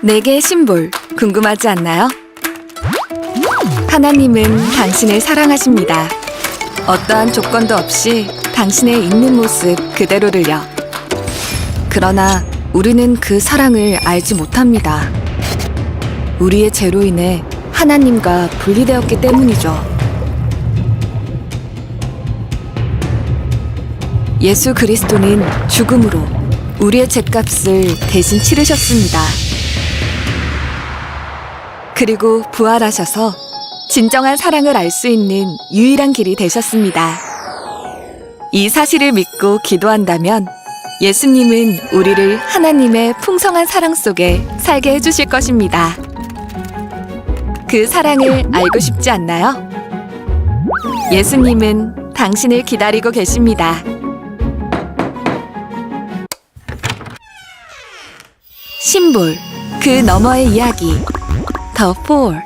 네 개의 심볼 궁금하지 않나요? 하나님은 당신을 사랑하십니다. 어떠한 조건도 없이 당신의 있는 모습 그대로를요. 그러나 우리는 그 사랑을 알지 못합니다. 우리의 죄로 인해 하나님과 분리되었기 때문이죠. 예수 그리스도는 죽음으로 우리의 죄값을 대신 치르셨습니다. 그리고 부활하셔서 진정한 사랑을 알 수 있는 유일한 길이 되셨습니다. 이 사실을 믿고 기도한다면 예수님은 우리를 하나님의 풍성한 사랑 속에 살게 해주실 것입니다. 그 사랑을 알고 싶지 않나요? 예수님은 당신을 기다리고 계십니다. 심볼, 그 너머의 이야기, The Four.